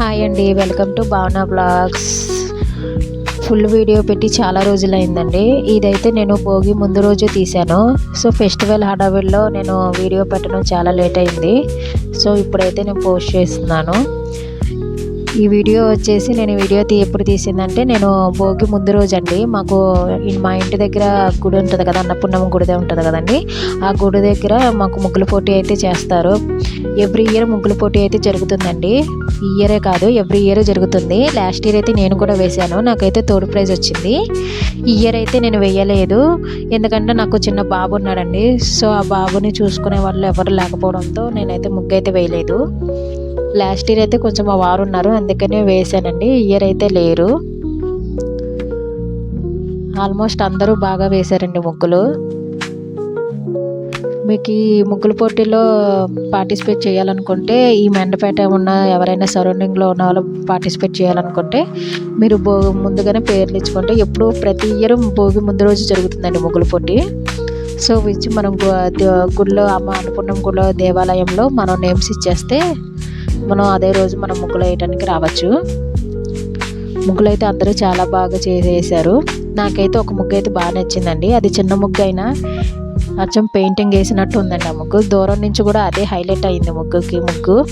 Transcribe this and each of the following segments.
Hi అండి welcome to Bhavana blogs. Full video పెట్టి చాలా రోజులైందండి. ఇదైతే నేను భోగి ముందు రోజు తీశాను. సో ఫెస్టివల్ హడావిడిలో నేను వీడియో పెట్టడం చాలా లేట్ అయింది. సో ఇప్పుడైతే నేను పోస్ట్ చేస్తున్నాను. ఈ వీడియో వచ్చేసి నేను ఈ వీడియో తీ ఎప్పుడు తీసిందంటే నేను భోగి ముందు రోజు అండి మాకు మా ఇంటి దగ్గర గుడి ఉంటుంది కదా అన్నపూర్ణమ్మ గుడిదే ఉంటుంది కదండి. ఆ గుడి దగ్గర మాకు ముగ్గుల పోటీ అయితే చేస్తారు. ఎవ్రీ ఇయర్ ముగ్గుల పోటీ అయితే జరుగుతుందండి. ఈ ఇయరే కాదు ఎవ్రీ ఇయర్ జరుగుతుంది. లాస్ట్ ఇయర్ అయితే నేను కూడా వేశాను. నాకైతే థర్డ్ ప్రైజ్ వచ్చింది. ఈ ఇయర్ అయితే నేను వేయలేదు. ఎందుకంటే నాకు చిన్న బాబు ఉన్నాడండి. సో ఆ బాబుని చూసుకునే వాళ్ళు ఎవరు లేకపోవడంతో నేనైతే ముగ్గు అయితే వేయలేదు. లాస్ట్ ఇయర్ అయితే కొంచెం మా వారు ఉన్నారు అందుకనే వేసానండి. ఇయర్ అయితే లేరు. ఆల్మోస్ట్ అందరూ బాగా వేశారండి ముగ్గులు. మీకు ఈ ముగ్గుల పోటీలో పార్టిసిపేట్ చేయాలనుకుంటే ఈ మెండపేట ఉన్న ఎవరైనా సరౌండింగ్లో ఉన్న వాళ్ళు పార్టిసిపేట్ చేయాలనుకుంటే మీరు భోగి ముందుగానే పేర్లు ఇచ్చుకుంటే ఎప్పుడు ప్రతి ఇయర్ భోగి ముందు రోజు జరుగుతుందండి ముగ్గుల పోటీ. సో ఇచ్చి మనం గు- అమ్మ అన్నపూర్ణం గుళ్ళో దేవాలయంలో మనం నేమ్స్ ఇచ్చేస్తే మనం అదే రోజు మనం ముగ్గులు వేయడానికి రావచ్చు. ముగ్గులు అయితే అందరూ చాలా బాగా చేసేసారు. నాకైతే ఒక ముగ్గు అయితే బాగా నచ్చిందండి. అది చిన్న ముగ్గు అయినా అచ్చం పెయింటింగ్ వేసినట్టు ఉందండి ఆ ముగ్గు. దూరం నుంచి కూడా అదే హైలైట్ అయింది ముగ్గుకి ముగ్గు.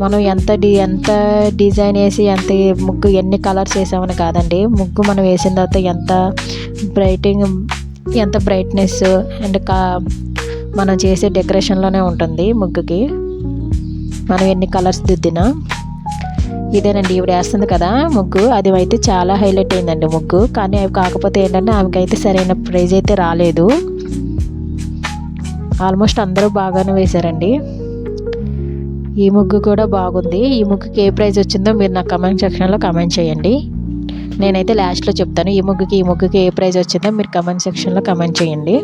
మనం ఎంత డి ఎంత డిజైన్ వేసి ఎంత ముగ్గు ఎన్ని కలర్స్ వేసామని కాదండి. ముగ్గు మనం వేసిన తర్వాత ఎంత బ్రైటింగ్ ఎంత బ్రైట్నెస్ అండ్ కా మనం చేసే డెకరేషన్లోనే ఉంటుంది ముగ్గుకి. మనం ఎన్ని కలర్స్ దిద్దినా ఇదేనండి ఈవిడ వేస్తుంది కదా ముగ్గు. అది అయితే చాలా హైలైట్ అయిందండి ముగ్గు. కానీ అవి కాకపోతే ఏంటంటే ఆమెకైతే సరైన ప్రైజ్ అయితే రాలేదు. ఆల్మోస్ట్ అందరూ బాగానే వేశారండి. ఈ ముగ్గు కూడా బాగుంది. ఈ ముగ్గుకి ఏ ప్రైజ్ వచ్చిందో మీరు నా కమెంట్ సెక్షన్లో కమెంట్ చేయండి. నేనైతే లాస్ట్లో చెప్తాను ఈ ముగ్గుకి ఈ ముగ్గుకి ఏ ప్రైజ్ వచ్చిందో మీరు కమెంట్ సెక్షన్లో కమెంట్ చేయండి.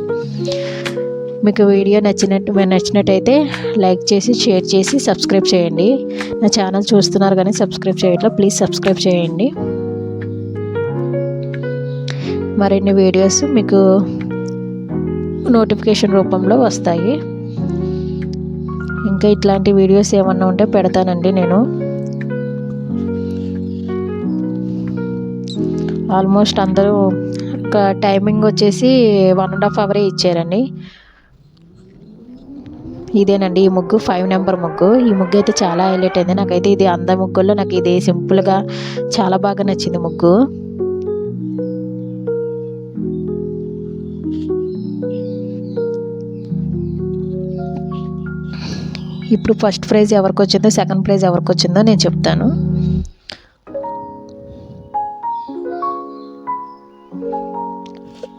మీకు వీడియో నచ్చినట్టు నచ్చినట్టయితే లైక్ చేసి షేర్ చేసి సబ్స్క్రైబ్ చేయండి. నా ఛానల్ చూస్తున్నారు కానీ సబ్స్క్రైబ్ చేయట్లేదు ప్లీజ్ సబ్స్క్రైబ్ చేయండి. మరిన్ని వీడియోస్ మీకు నోటిఫికేషన్ రూపంలో వస్తాయి. ఇంకా ఇట్లాంటి వీడియోస్ ఏమన్నా ఉంటే పెడతానండి నేను. ఆల్మోస్ట్ అందరూ ఒక టైమింగ్ వచ్చేసి వన్ అండ్ హాఫ్ అవరే ఇచ్చారండి. ఇదేనండి ఈ ముగ్గు ఫైవ్ నెంబర్ ముగ్గు. ఈ ముగ్గు అయితే చాలా హైలైట్ అయింది. నాకైతే ఇది అంద ముగ్గుల్లో నాకు ఇది సింపుల్గా చాలా బాగా నచ్చింది ముగ్గు. ఇప్పుడు ఫస్ట్ ప్రైజ్ ఎవరికి వచ్చిందో సెకండ్ ప్రైజ్ ఎవరికి వచ్చిందో నేను చెప్తాను.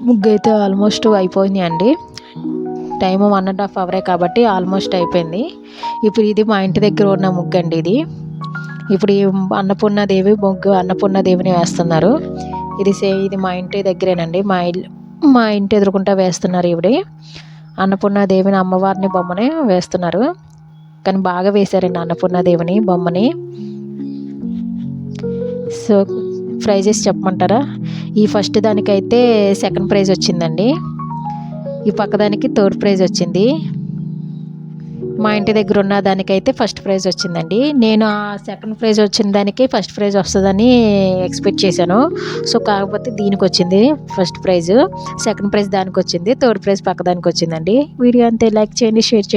ముగ్గు అయితే ఆల్మోస్ట్ అయిపోయింది అండి టైం వన్ అండ్ హాఫ్ అవరే కాబట్టి ఆల్మోస్ట్ అయిపోయింది. ఇప్పుడు ఇది మా ఇంటి దగ్గర ఉన్న ముగ్గు అండి ఇది. ఇప్పుడు ఈ అన్నపూర్ణాదేవి ముగ్గు అన్నపూర్ణాదేవిని వేస్తున్నారు. ఇది సే ఇది మా ఇంటి దగ్గరేనండి. మా ఇల్లు మా ఇంటి ఎదురుకుంటా వేస్తున్నారు ఇవిడి అన్నపూర్ణాదేవిని అమ్మవారిని బొమ్మని వేస్తున్నారు. కానీ బాగా వేశారండి అన్నపూర్ణాదేవిని బొమ్మని. సో ప్రైజెస్ చెప్పమంటారా? ఈ ఫస్ట్ దానికైతే సెకండ్ ప్రైజ్ వచ్చిందండి. ఈ పక్కదానికి థర్డ్ ప్రైజ్ వచ్చింది. మా ఇంటి దగ్గర ఉన్న దానికైతే ఫస్ట్ ప్రైజ్ వచ్చిందండి. నేను ఆ సెకండ్ ప్రైజ్ వచ్చిన దానికి ఫస్ట్ ప్రైజ్ వస్తుందని ఎక్స్పెక్ట్ చేశాను. సో కాకపోతే దీనికి వచ్చింది ఫస్ట్ ప్రైజ్ సెకండ్ ప్రైజ్ దానికి వచ్చింది. థర్డ్ ప్రైజ్ పక్కదానికి వచ్చిందండి. వీడియో అంతే. లైక్ చేయండి షేర్ చేయండి.